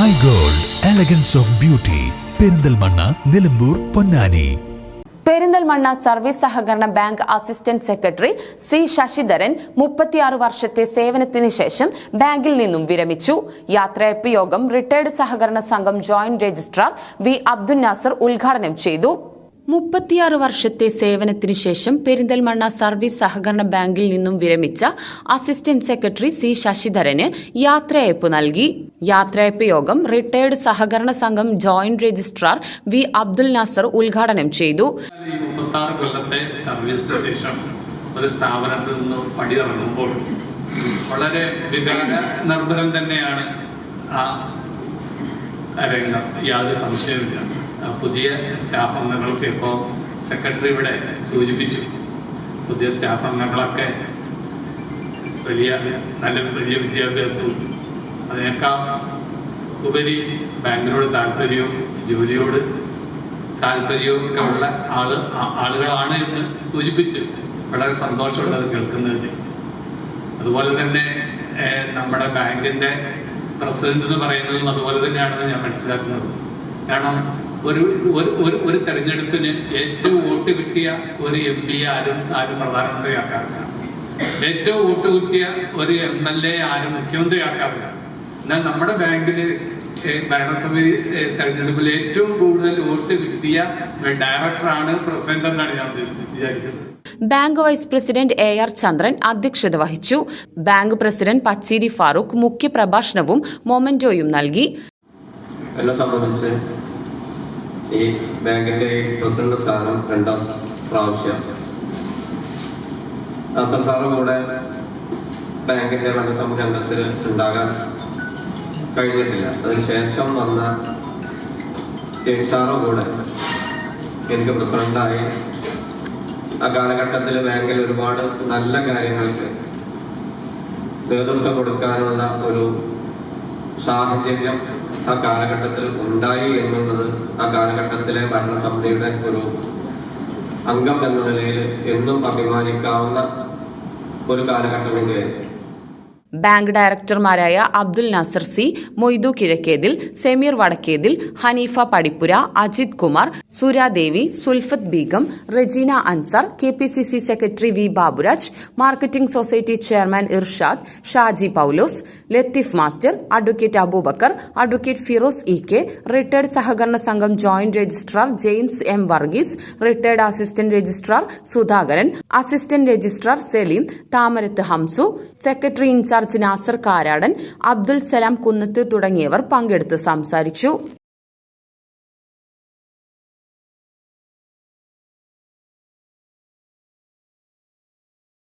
Sky gold elegance of beauty Perinthalmanna Nilambur Ponnani. Perinthalmanna service സഹകരണ bank assistant secretary C Sasidharan മുപ്പത്തിയാറ് വർഷത്തെ സേവനത്തിന് ശേഷം ബാങ്കിൽ നിന്നും വിരമിച്ചു. യാത്രയപ്പ് യോഗം റിട്ടയർഡ് സഹകരണ സംഘം joint registrar V Abdul Nasar ഉദ്ഘാടനം ചെയ്തു. മുപ്പത്തിയാറ് വർഷത്തെ സേവനത്തിനു ശേഷം പെരിന്തൽമണ്ണ സർവീസ് സഹകരണ ബാങ്കിൽ നിന്നും വിരമിച്ച അസിസ്റ്റന്റ് സെക്രട്ടറി സി ശശിധരന് യാത്രയയപ്പ് നൽകി. യാത്രയയപ്പ് യോഗം റിട്ടയർഡ് സഹകരണ സംഘം joint registrar V Abdul Nasar ഉദ്ഘാടനം ചെയ്തു. കൊല്ലത്തെ സർവീസിന് ശേഷം ഒരു സ്ഥാപനത്തിൽ നിന്ന് പടിയിറങ്ങുമ്പോൾ വളരെ വികാര തന്നെയാണ് ആ രംഗം. യാതൊരു സംശയമില്ല പുതിയ സ്റ്റാഫ് അംഗങ്ങൾക്ക് ഇപ്പോൾ സെക്രട്ടറി ഇവിടെ സൂചിപ്പിച്ചു. പുതിയ സ്റ്റാഫ് അംഗങ്ങളൊക്കെ വലിയ നല്ല വലിയ വിദ്യാഭ്യാസവും. അതിനേക്കാൾ ഉപരി ബാങ്കിനോട് താല്പര്യവും ജോലിയോട് താല്പര്യവും ഒക്കെ ഉള്ള ആൾ ആളുകളാണ് എന്ന് സൂചിപ്പിച്ച്. വളരെ സന്തോഷമുള്ളത് കേൾക്കുന്നതിന് അതുപോലെ തന്നെ നമ്മുടെ ബാങ്കിന്റെ പ്രസിഡന്റ് എന്ന് പറയുന്നതും അതുപോലെ തന്നെയാണെന്ന് ഞാൻ മനസ്സിലാക്കുന്നത്. കാരണം ഒരു ഒരു- ഒരു തെരഞ്ഞെടുപ്പിന് ഏറ്റവും വോട്ട് കിട്ടിയ ഒരു എം പി ആരും ആരും പ്രധാനമന്ത്രിയാക്കാറില്ല ഏറ്റവും വോട്ട് കിട്ടിയ ഒരു എം എൽ എ ആരും മുഖ്യമന്ത്രിയാക്കാറില്ല എന്നാൽ നമ്മുടെ ബാങ്കിൽ ഭരണസമിതി തെരഞ്ഞെടുപ്പിൽ ഏറ്റവും കൂടുതൽ വോട്ട് കിട്ടിയ ഡയറക്ടറാണ് പ്രസിഡന്റ് എന്നാണ് ഞാൻ വിചാരിക്കുന്നത്. Bank vice president A R Chandran അധ്യക്ഷത വഹിച്ചു. ബാങ്ക് പ്രസിഡന്റ് പച്ചേരി ഫാറൂഖ് മുഖ്യപ്രഭാഷണവും മൊമന്റോയും നൽകി. എന്നെ സംബന്ധിച്ച് ഈ ബാങ്കിന്റെ പ്രസിഡന്റ് സ്ഥാനം രണ്ടാം പ്രാവശ്യം. നാസർ സാറ് കൂടെ ബാങ്കിന്റെ ഭരണസമിതി അംഗത്തിൽ ഉണ്ടാകാൻ കഴിഞ്ഞിട്ടില്ല. അതിനുശേഷം വന്ന ജെയിംസാറും കൂടെ എനിക്ക് പ്രസിഡന്റായി. ആ കാലഘട്ടത്തിൽ ബാങ്കിൽ ഒരുപാട് നല്ല കാര്യങ്ങൾക്ക് നേതൃത്വം കൊടുക്കാനുള്ള ഒരു സാഹചര്യം ആ കാലഘട്ടത്തിൽ ഉണ്ടായി എന്നുള്ളത് ആ കാലഘട്ടത്തിലെ ഭരണസമിതിയുടെ ഒരു അംഗം എന്ന നിലയിൽ എന്നും അഭിമാനിക്കാവുന്ന ഒരു കാലഘട്ടം bank ഡയറക്ടർമാരായ Abdul Nasar C Moidu Kizhakkethil Sameer Vadakkethil Haneefa Padippura Ajith Kumar Suradevi Sulfath Beegum Rejina Ansar K P C C secretary V Baburaj marketing society chairman Irshad Shaji Paulose Latheef master advocate Abubakar advocate Firoz E K retired സഹകരണ സംഘം joint registrar James M Varghese retired assistant registrar Sudhakaran assistant registrar Saleem Thamarath Hamsu secretary in charge Nasar Karadan Abdul Salam Kunnath തുടങ്ങിയവർ പങ്കെടുത്ത് സംസാരിച്ചു.